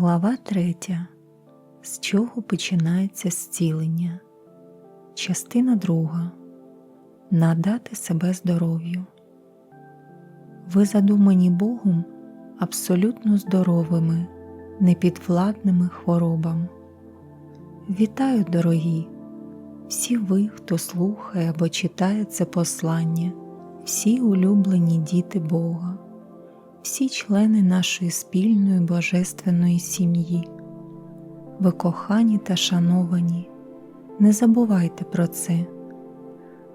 Глава 3. З чого починається зцілення? Частина 2. Надати себе здоров'ю. Ви задумані Богом абсолютно здоровими, непідвладними хворобам. Вітаю, дорогі! Всі ви, хто слухає або читає це послання, всі улюблені діти Бога всі члени нашої спільної божественної сім'ї. Ви кохані та шановані, не забувайте про це.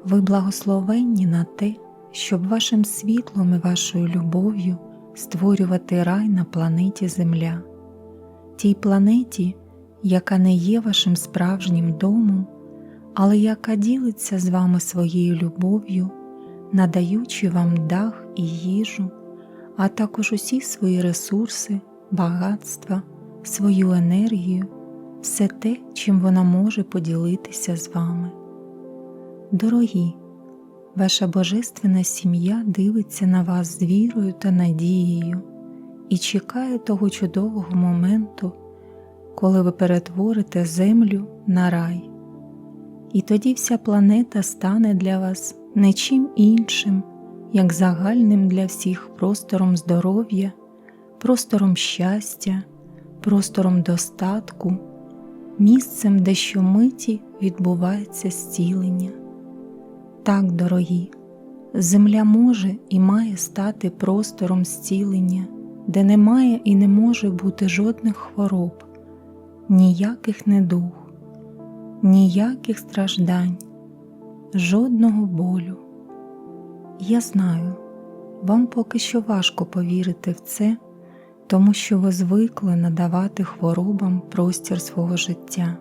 Ви благословенні на те, щоб вашим світлом і вашою любов'ю створювати рай на планеті Земля, тій планеті, яка не є вашим справжнім домом, але яка ділиться з вами своєю любов'ю, надаючи вам дах і їжу а також усі свої ресурси, багатства, свою енергію, все те, чим вона може поділитися з вами. Дорогі, ваша божественна сім'я дивиться на вас з вірою та надією і чекає того чудового моменту, коли ви перетворите землю на рай. І тоді вся планета стане для вас не чим іншим як загальним для всіх простором здоров'я, простором щастя, простором достатку, місцем, де щомиті відбувається зцілення. Так, дорогі, земля може і має стати простором зцілення, де немає і не може бути жодних хвороб, ніяких недуг, ніяких страждань, жодного болю. Я знаю, вам поки що важко повірити в це, тому що ви звикли надавати хворобам простір свого життя.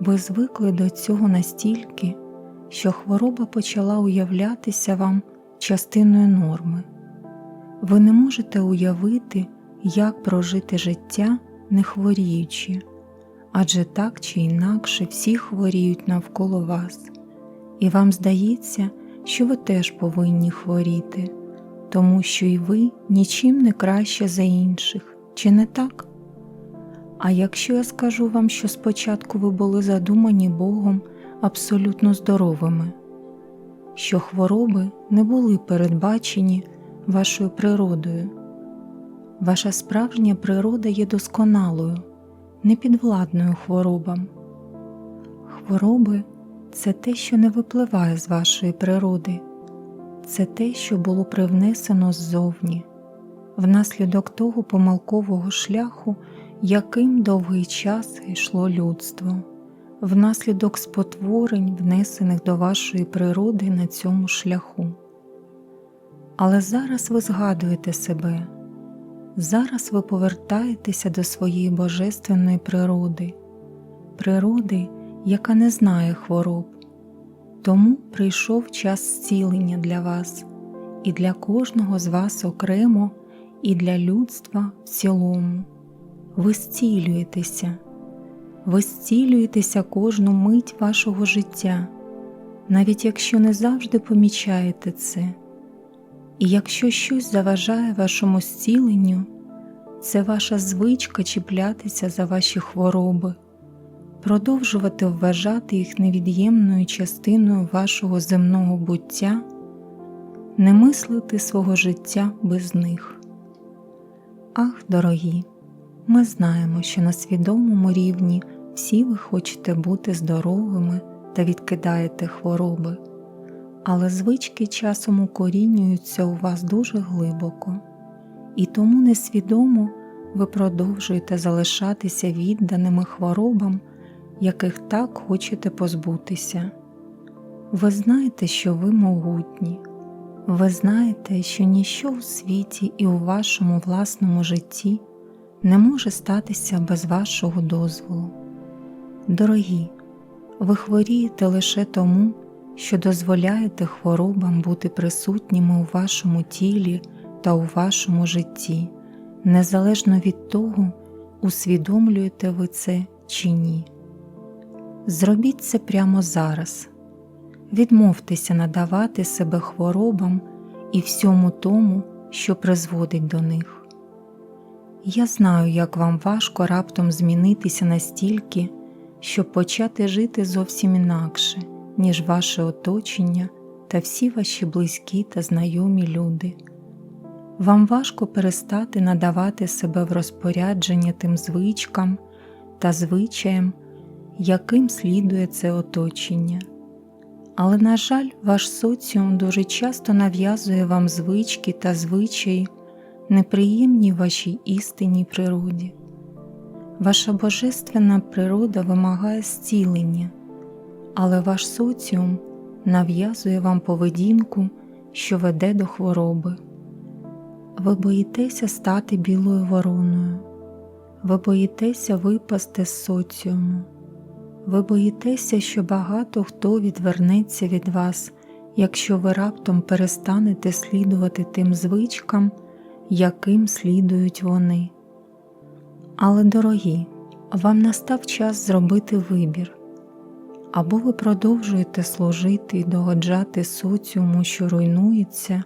Ви звикли до цього настільки, що хвороба почала уявлятися вам частиною норми. Ви не можете уявити, як прожити життя, не хворіючи, адже так чи інакше всі хворіють навколо вас, і вам здається, що ви теж повинні хворіти, тому що і ви нічим не краще за інших, чи не так? А якщо я скажу вам, що спочатку ви були задумані Богом абсолютно здоровими, що хвороби не були передбачені вашою природою, ваша справжня природа є досконалою, непідвладною хворобам. Хвороби це те, що не випливає з вашої природи, це те, що було привнесено ззовні, внаслідок того помилкового шляху, яким довгий час йшло людство, внаслідок спотворень, внесених до вашої природи на цьому шляху. Але зараз ви згадуєте себе, зараз ви повертаєтеся до своєї божественної природи, природи яка не знає хвороб. Тому прийшов час зцілення для вас, і для кожного з вас окремо, і для людства в цілому. Ви зцілюєтеся, ви зцілюєтеся кожну мить вашого життя, навіть якщо не завжди помічаєте це. І якщо щось заважає вашому зціленню, це ваша звичка чіплятися за ваші хвороби продовжувати вважати їх невід'ємною частиною вашого земного буття, не мислити свого життя без них. Ах, дорогі, ми знаємо, що на свідомому рівні всі ви хочете бути здоровими та відкидаєте хвороби, але звички часом укорінюються у вас дуже глибоко, і тому несвідомо ви продовжуєте залишатися відданими хворобам яких так хочете позбутися. Ви знаєте, що ви могутні, ви знаєте, що ніщо у світі і у вашому власному житті не може статися без вашого дозволу. Дорогі, ви хворієте лише тому, що дозволяєте хворобам бути присутніми у вашому тілі та у вашому житті, незалежно від того, усвідомлюєте ви це чи ні. Зробіть це прямо зараз. Відмовтеся надавати себе хворобам і всьому тому, що призводить до них. Я знаю, як вам важко раптом змінитися настільки, щоб почати жити зовсім інакше, ніж ваше оточення та всі ваші близькі та знайомі люди. Вам важко перестати надавати себе в розпорядження тим звичкам та звичаям, яким слідує це оточення. Але, на жаль, ваш соціум дуже часто нав'язує вам звички та звичаї, неприємні вашій істинній природі. Ваша божественна природа вимагає зцілення, але ваш соціум нав'язує вам поведінку, що веде до хвороби. Ви боїтеся стати білою вороною, ви боїтеся випасти з соціуму, ви боїтеся, що багато хто відвернеться від вас, якщо ви раптом перестанете слідувати тим звичкам, яким слідують вони. Але, дорогі, вам настав час зробити вибір або ви продовжуєте служити і догоджати соціуму, що руйнується,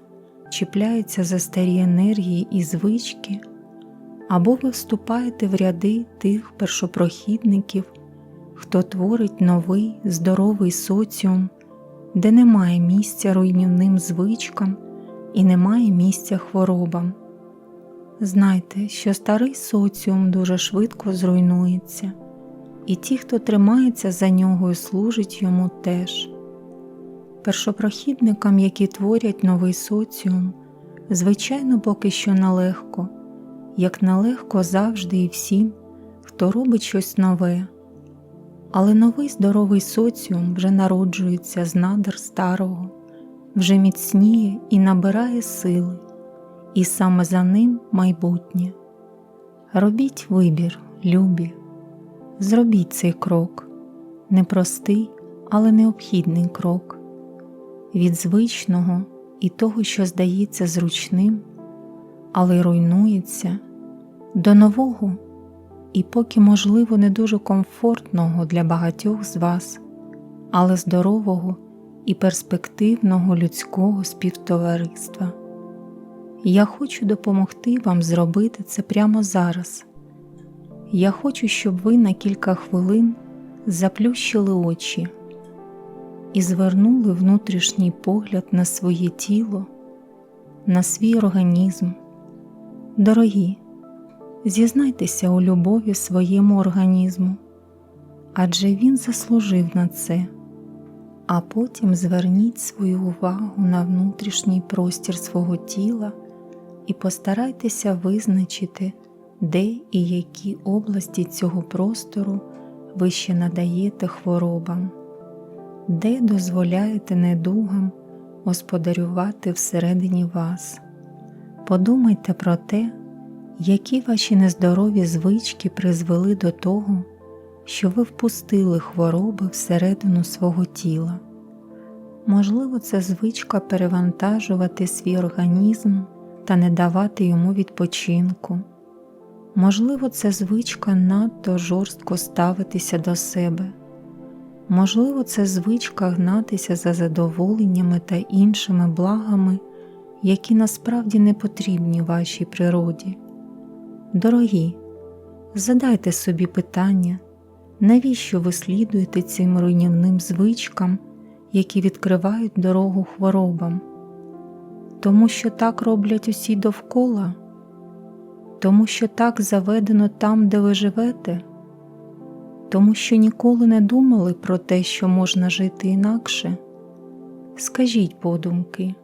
чіпляється за старі енергії і звички, або ви вступаєте в ряди тих першопрохідників, хто творить новий здоровий соціум, де немає місця руйнівним звичкам і немає місця хворобам. Знайте, що старий соціум дуже швидко зруйнується, і ті, хто тримається за нього і служить йому теж. Першопрохідникам, які творять новий соціум, звичайно, поки що нелегко, як нелегко завжди і всім, хто робить щось нове. Але новий здоровий соціум вже народжується з надр старого, вже міцніє і набирає сили і саме за ним майбутнє. Робіть вибір, любі, зробіть цей крок, непростий, але необхідний крок, від звичного і того, що здається зручним, але руйнується, до нового і поки, можливо, не дуже комфортного для багатьох з вас, але здорового і перспективного людського співтовариства. Я хочу допомогти вам зробити це прямо зараз. Я хочу, щоб ви на кілька хвилин заплющили очі і звернули внутрішній погляд на своє тіло, на свій організм. Дорогі, зізнайтеся у любові своєму організму, адже він заслужив на це, а потім зверніть свою увагу на внутрішній простір свого тіла і постарайтеся визначити, де і які області цього простору ви ще надаєте хворобам, де дозволяєте недугам господарювати всередині вас. Подумайте про те, які ваші нездорові звички призвели до того, що ви впустили хвороби всередину свого тіла. Можливо, це звичка перевантажувати свій організм та не давати йому відпочинку. Можливо, це звичка надто жорстко ставитися до себе, можливо, це звичка гнатися за задоволеннями та іншими благами, які насправді не потрібні вашій природі. Дорогі, задайте собі питання, навіщо ви слідуєте цим руйнівним звичкам, які відкривають дорогу хворобам? Тому що так роблять усі довкола, тому що так заведено там, де ви живете, тому що ніколи не думали про те, що можна жити інакше. Скажіть подумки,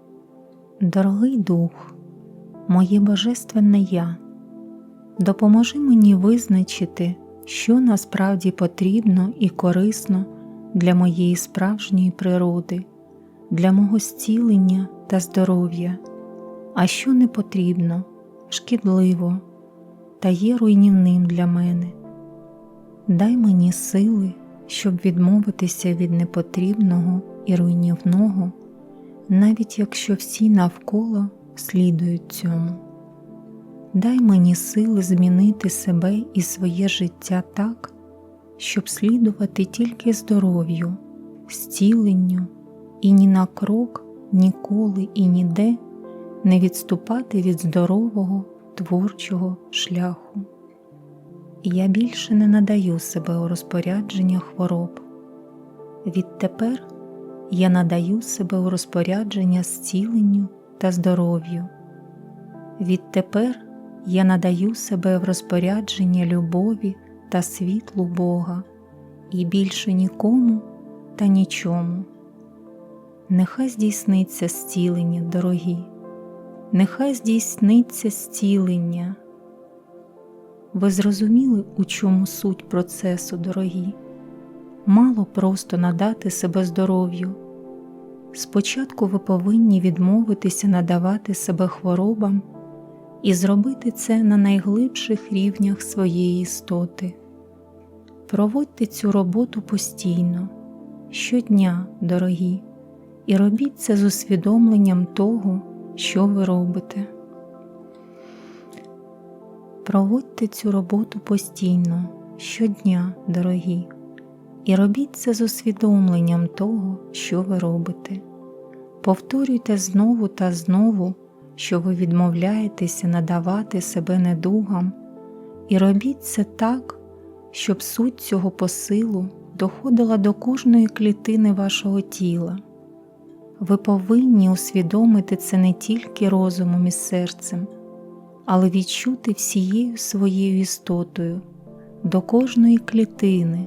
дорогий дух, моє божественне я, допоможи мені визначити, що насправді потрібно і корисно для моєї справжньої природи, для мого зцілення та здоров'я, а що не потрібно, шкідливо та є руйнівним для мене. Дай мені сили, щоб відмовитися від непотрібного і руйнівного, навіть якщо всі навколо слідують цьому. Дай мені сили змінити себе і своє життя так, щоб слідувати тільки здоров'ю, зціленню і ні на крок ніколи і ніде не відступати від здорового, творчого шляху. Я більше не надаю себе у розпорядження хвороб. Відтепер я надаю себе у розпорядження зціленню та здоров'ю. Відтепер я надаю себе в розпорядження любові та світлу Бога і більше нікому та нічому. Нехай здійсниться зцілення, дорогі, нехай здійсниться зцілення. Ви зрозуміли, у чому суть процесу, дорогі? Мало просто надати себе здоров'ю. Спочатку ви повинні відмовитися надавати себе хворобам і зробити це на найглибших рівнях своєї істоти. Проводьте цю роботу постійно, щодня, дорогі, і робіть це з усвідомленням того, що ви робите. Проводьте цю роботу постійно, щодня, дорогі, і робіть це з усвідомленням того, що ви робите. Повторюйте знову та знову, що ви відмовляєтеся надавати себе недугам, і робіть це так, щоб суть цього посилу доходила до кожної клітини вашого тіла. Ви повинні усвідомити це не тільки розумом і серцем, але відчути всією своєю істотою до кожної клітини.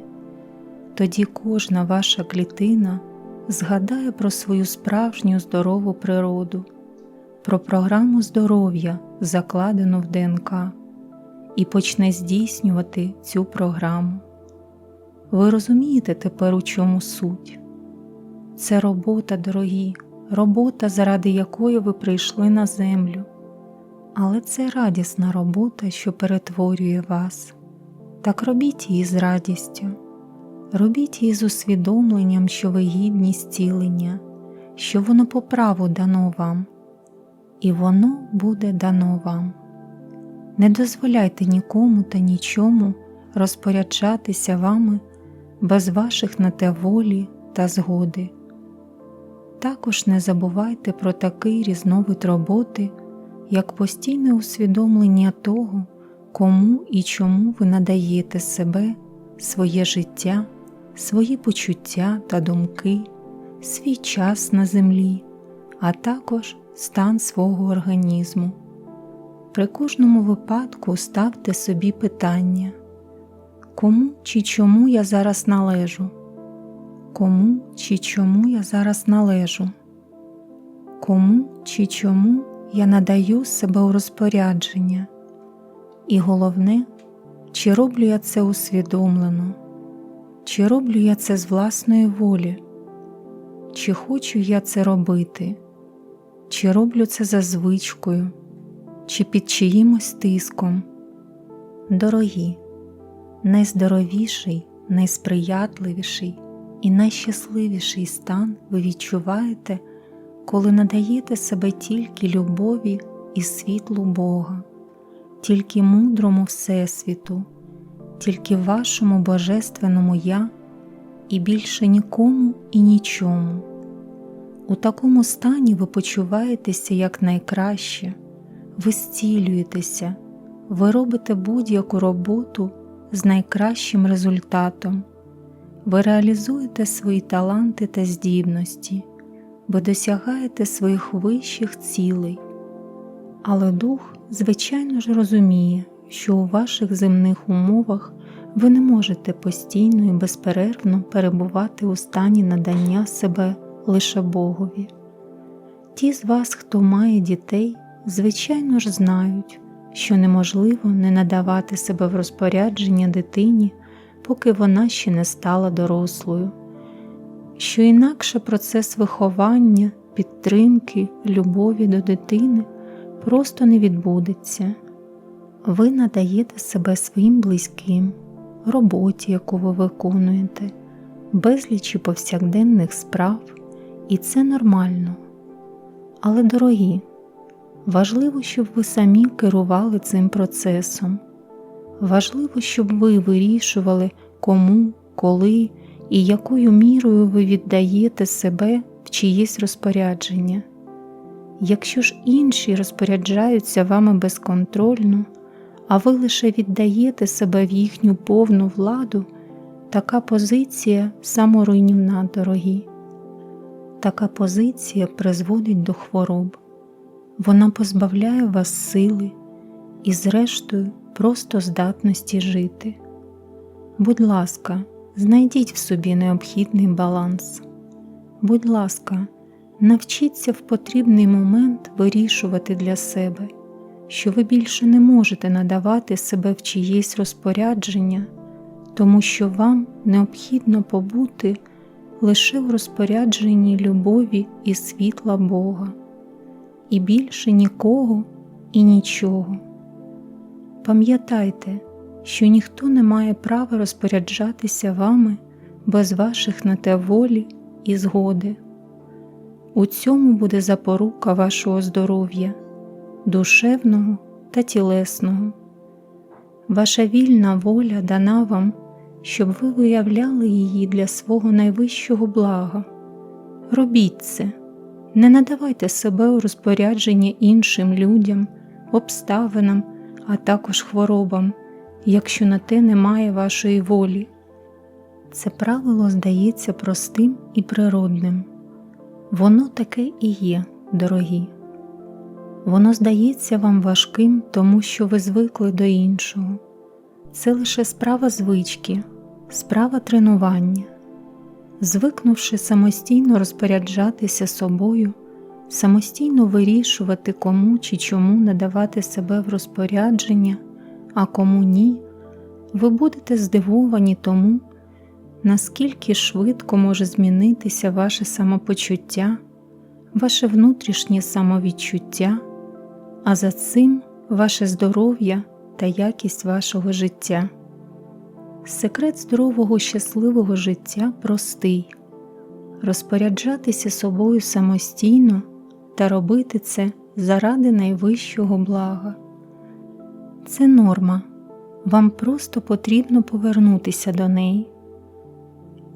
Тоді кожна ваша клітина згадає про свою справжню здорову природу, про програму здоров'я, закладену в ДНК, і почне здійснювати цю програму. Ви розумієте тепер, у чому суть? Це робота, дорогі, робота, заради якої ви прийшли на землю. Але це радісна робота, що перетворює вас. Так робіть її з радістю, робіть її з усвідомленням, що ви гідні зцілення, що воно по праву дано вам, і воно буде дано вам. Не дозволяйте нікому та нічому розпоряджатися вами без ваших на те волі та згоди. Також не забувайте про такий різновид роботи, як постійне усвідомлення того, кому і чому ви надаєте себе, своє життя, свої почуття та думки, свій час на землі, а також стан свого організму. При кожному випадку ставте собі питання, кому чи чому я зараз належу? Кому чи чому я зараз належу, кому чи чому я надаю себе у розпорядження, і головне, чи роблю я це усвідомлено, чи роблю я це з власної волі, чи хочу я це робити, чи роблю це за звичкою, чи під чиїмось тиском. Дорогі, найздоровіший, найсприятливіший і найщасливіший стан ви відчуваєте, коли надаєте себе тільки любові і світлу Бога, тільки мудрому Всесвіту, тільки вашому Божественному Я і більше нікому і нічому. У такому стані ви почуваєтеся як найкраще, ви зцілюєтеся, ви робите будь-яку роботу з найкращим результатом ви реалізуєте свої таланти та здібності, ви досягаєте своїх вищих цілей. Але дух, звичайно ж, розуміє, що у ваших земних умовах ви не можете постійно і безперервно перебувати у стані надання себе лише Богові. Ті з вас, хто має дітей, звичайно ж знають, що неможливо не надавати себе в розпорядження дитині поки вона ще не стала дорослою, що інакше процес виховання, підтримки, любові до дитини просто не відбудеться. Ви надаєте себе своїм близьким, роботі, яку ви виконуєте, безлічі повсякденних справ, і це нормально. Але, дорогі, важливо, щоб ви самі керували цим процесом. Важливо, щоб ви вирішували, кому, коли і якою мірою ви віддаєте себе в чиєсь розпорядження. Якщо ж інші розпоряджаються вами безконтрольно, а ви лише віддаєте себе в їхню повну владу, така позиція саморуйнівна, дорогі. Така позиція призводить до хвороб, вона позбавляє вас сили і, зрештою, просто здатності жити. Будь ласка, знайдіть в собі необхідний баланс. Будь ласка, навчіться в потрібний момент вирішувати для себе, що ви більше не можете надавати себе в чиєсь розпорядження, тому що вам необхідно побути лише в розпорядженні любові і світла Бога, і більше нікого і нічого. Пам'ятайте, що ніхто не має права розпоряджатися вами без ваших на те волі і згоди. У цьому буде запорука вашого здоров'я, душевного та тілесного. Ваша вільна воля дана вам, щоб ви виявляли її для свого найвищого блага. Робіть це, не надавайте себе у розпорядження іншим людям, обставинам, а також хворобам, якщо на те немає вашої волі. Це правило здається простим і природним. Воно таке і є, дорогі. Воно здається вам важким, тому що ви звикли до іншого. Це лише справа звички, справа тренування. Звикнувши самостійно розпоряджатися собою, самостійно вирішувати, кому чи чому надавати себе в розпорядження, а кому ні, ви будете здивовані тому, наскільки швидко може змінитися ваше самопочуття, ваше внутрішнє самовідчуття, а за цим ваше здоров'я та якість вашого життя. Секрет здорового щасливого життя простий розпоряджатися собою самостійно та робити це заради найвищого блага. Це норма, вам просто потрібно повернутися до неї.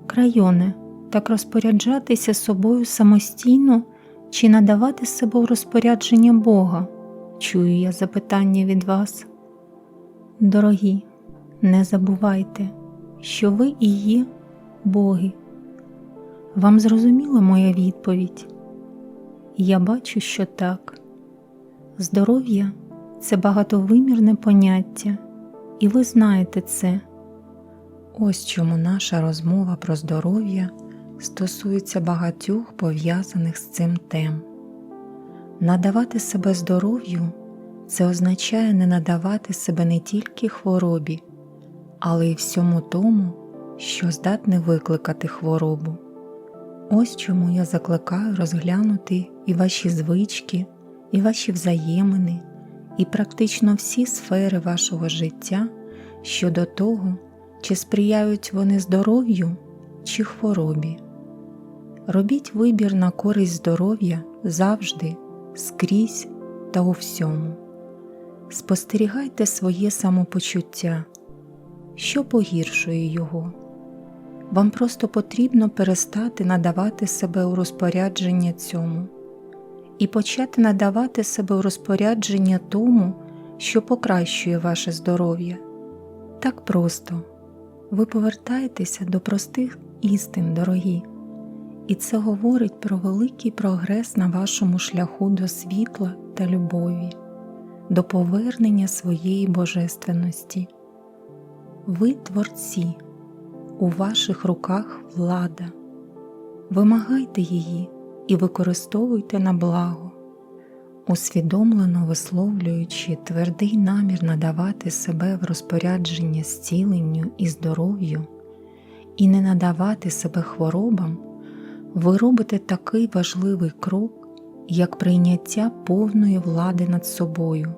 Крайоне, так розпоряджатися собою самостійно чи надавати себе в розпорядження Бога, чую я запитання від вас. Дорогі, не забувайте, що ви і є Боги. Вам зрозуміла моя відповідь? Я бачу, що так. Здоров'я це багатовимірне поняття, і ви знаєте це. Ось чому наша розмова про здоров'я стосується багатьох пов'язаних з цим тем. Надавати себе здоров'ю це означає не надавати себе не тільки хворобі, але й всьому тому, що здатне викликати хворобу. Ось чому я закликаю розглянути і ваші звички, і ваші взаємини, і практично всі сфери вашого життя щодо того, чи сприяють вони здоров'ю чи хворобі. Робіть вибір на користь здоров'я завжди, скрізь та у всьому. Спостерігайте своє самопочуття, що погіршує його. Вам просто потрібно перестати надавати себе у розпорядження цьому і почати надавати себе у розпорядження тому, що покращує ваше здоров'я. Так просто ви повертаєтеся до простих істин, дорогі, і це говорить про великий прогрес на вашому шляху до світла та любові, до повернення своєї божественності. Ви творці, у ваших руках влада, вимагайте її і використовуйте на благо, усвідомлено висловлюючи твердий намір надавати себе в розпорядження зціленню і здоров'ю, і не надавати себе хворобам, ви робите такий важливий крок, як прийняття повної влади над собою,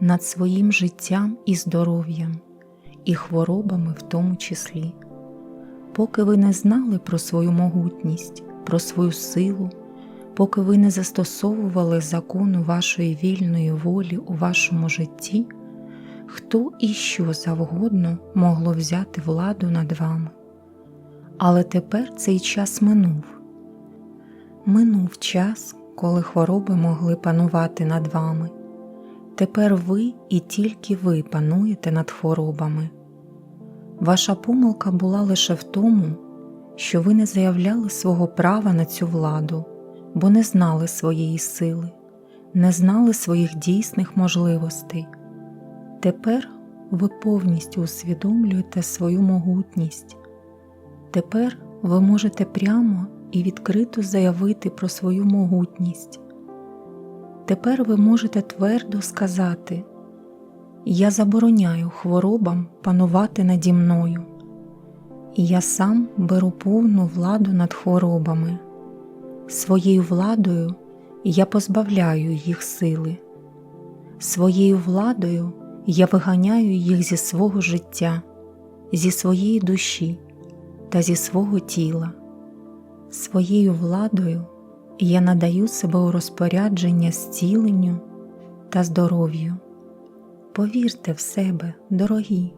над своїм життям і здоров'ям, і хворобами в тому числі. Поки ви не знали про свою могутність, про свою силу, поки ви не застосовували закону вашої вільної волі у вашому житті, хто і що завгодно могло взяти владу над вами. Але тепер цей час минув. Минув час, коли хвороби могли панувати над вами. Тепер ви і тільки ви пануєте над хворобами. Ваша помилка була лише в тому, що ви не заявляли свого права на цю владу, бо не знали своєї сили, не знали своїх дійсних можливостей. Тепер ви повністю усвідомлюєте свою могутність. Тепер ви можете прямо і відкрито заявити про свою могутність. Тепер ви можете твердо сказати Я забороняю хворобам панувати наді мною, і я сам беру повну владу над хворобами. Своєю владою я позбавляю їх сили, своєю владою я виганяю їх зі свого життя, зі своєї душі та зі свого тіла. Своєю владою я надаю себе у розпорядження зціленню та здоров'ю. Повірте в себе, дорогі,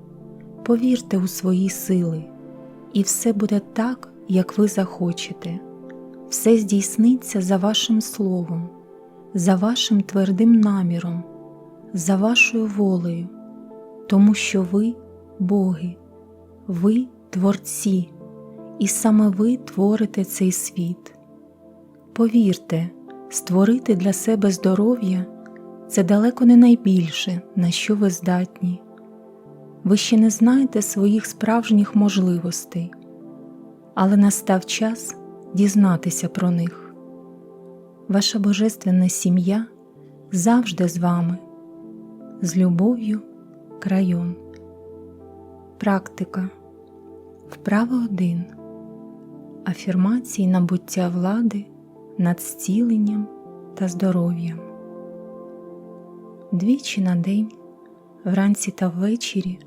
повірте у свої сили, і все буде так, як ви захочете, все здійсниться за вашим словом, за вашим твердим наміром, за вашою волею, тому що ви боги, ви творці, і саме ви творите цей світ. Повірте, створити для себе здоров'я це далеко не найбільше, на що ви здатні. Ви ще не знаєте своїх справжніх можливостей, але настав час дізнатися про них. Ваша божественна сім'я завжди з вами, з любов'ю крайон. Практика. Вправа 1. Афірмації набуття влади над зціленням та здоров'ям. Двічі на день, вранці та ввечері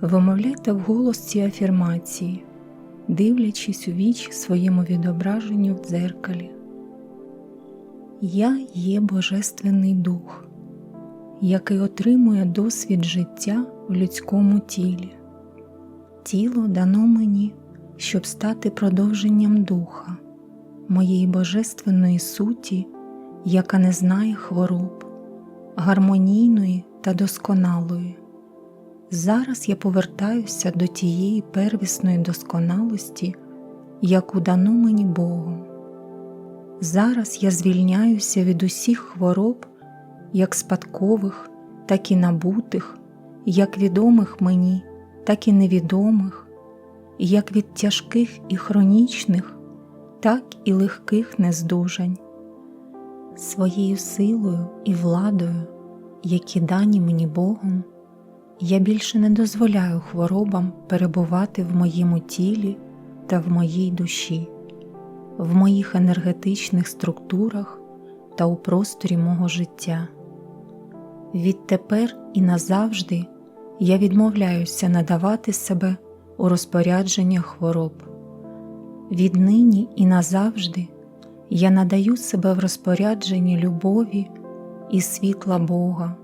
вимовляйте вголос ці афірмації, дивлячись у віч своєму відображенню в дзеркалі. Я є Божественний Дух, який отримує досвід життя в людському тілі. Тіло дано мені, щоб стати продовженням духа моєї божественної суті, яка не знає хвороб, гармонійної та досконалої. Зараз я повертаюся до тієї первісної досконалості, яку дано мені Богом. Зараз я звільняюся від усіх хвороб, як спадкових, так і набутих, як відомих мені, так і невідомих, як від тяжких і хронічних, так і легких нездужань, своєю силою і владою, які дані мені Богом, я більше не дозволяю хворобам перебувати в моєму тілі та в моїй душі, в моїх енергетичних структурах та у просторі мого життя. Відтепер і назавжди я відмовляюся надавати себе у розпорядження хвороб. Віднині і назавжди я надаю себе в розпорядженні любові і світла Бога,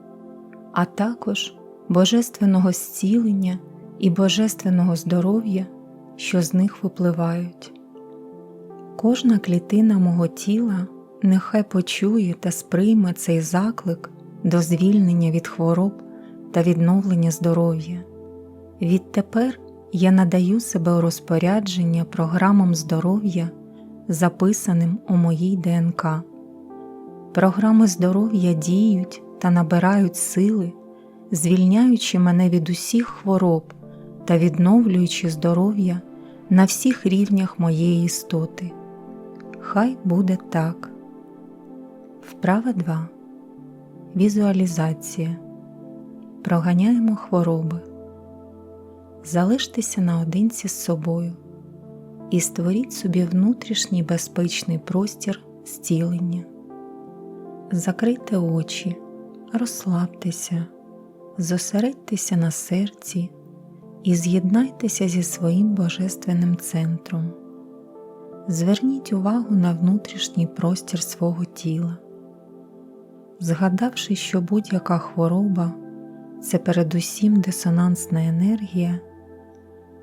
а також божественного зцілення і божественного здоров'я, що з них випливають. Кожна клітина мого тіла нехай почує та сприйме цей заклик до звільнення від хвороб та відновлення здоров'я. Відтепер я надаю себе у розпорядження програмам здоров'я, записаним у моїй ДНК. Програми здоров'я діють та набирають сили, звільняючи мене від усіх хвороб та відновлюючи здоров'я на всіх рівнях моєї істоти. Хай буде так. Вправа 2. Візуалізація. Проганяємо хвороби залиштеся наодинці з собою і створіть собі внутрішній безпечний простір зцілення. Закрийте очі, розслабтеся, зосередьтеся на серці і з'єднайтеся зі своїм божественним центром. Зверніть увагу на внутрішній простір свого тіла, згадавши, що будь-яка хвороба це передусім дисонансна енергія,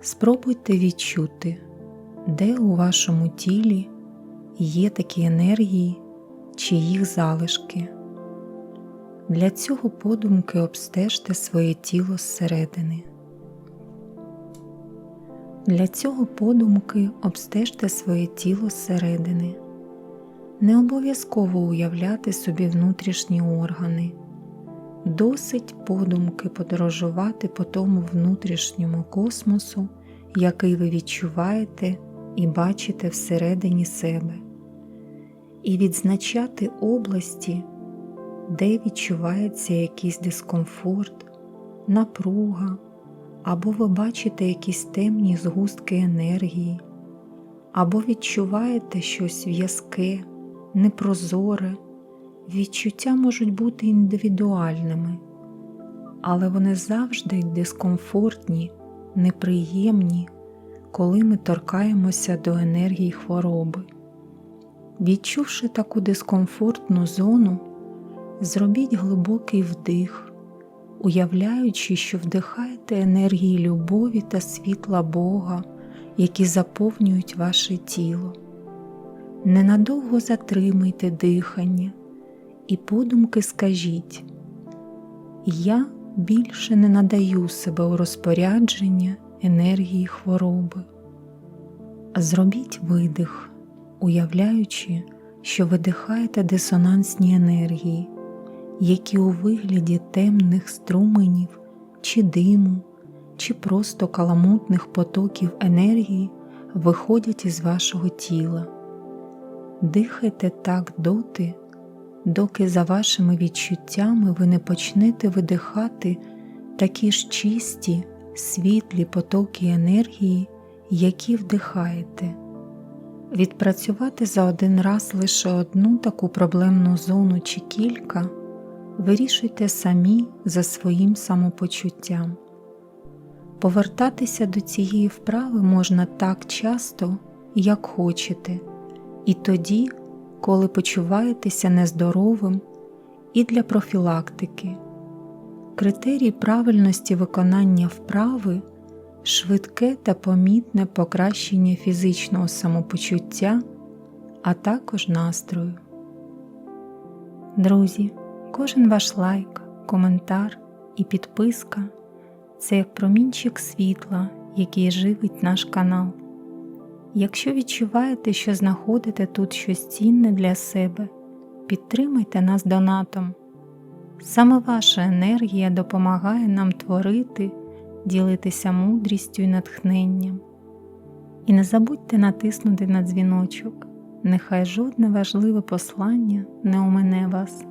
Спробуйте відчути, де у вашому тілі є такі енергії, чи їх залишки. Для цього подумки обстежте своє тіло зсередини. Для цього подумки обстежте своє тіло зсередини. Не обов'язково уявляти собі внутрішні органи. Досить подумки подорожувати по тому внутрішньому космосу, який ви відчуваєте і бачите всередині себе, і відзначати області, де відчувається якийсь дискомфорт, напруга, або ви бачите якісь темні згустки енергії, або відчуваєте щось в'язке, непрозоре. Відчуття можуть бути індивідуальними, але вони завжди дискомфортні, неприємні, коли ми торкаємося до енергії хвороби. Відчувши таку дискомфортну зону, зробіть глибокий вдих, уявляючи, що вдихаєте енергії любові та світла Бога, які заповнюють ваше тіло. Ненадовго затримуйте дихання і подумки скажіть, я більше не надаю себе у розпорядження енергії хвороби. Зробіть видих, уявляючи, що видихаєте дисонансні енергії, які у вигляді темних струменів чи диму, чи просто каламутних потоків енергії виходять із вашого тіла. Дихайте так доти, доки за вашими відчуттями ви не почнете видихати такі ж чисті, світлі потоки енергії, які вдихаєте. Відпрацювати за один раз лише одну таку проблемну зону чи кілька вирішуйте самі за своїм самопочуттям. Повертатися до цієї вправи можна так часто, як хочете, і тоді, коли почуваєтеся нездоровим, і для профілактики. Критерій правильності виконання вправи швидке та помітне покращення фізичного самопочуття, а також настрою. Друзі, кожен ваш лайк, коментар і підписка це як промінчик світла, який живить наш канал. Якщо відчуваєте, що знаходите тут щось цінне для себе, підтримайте нас донатом. Саме ваша енергія допомагає нам творити, ділитися мудрістю і натхненням. І не забудьте натиснути на дзвіночок, нехай жодне важливе послання не омине вас.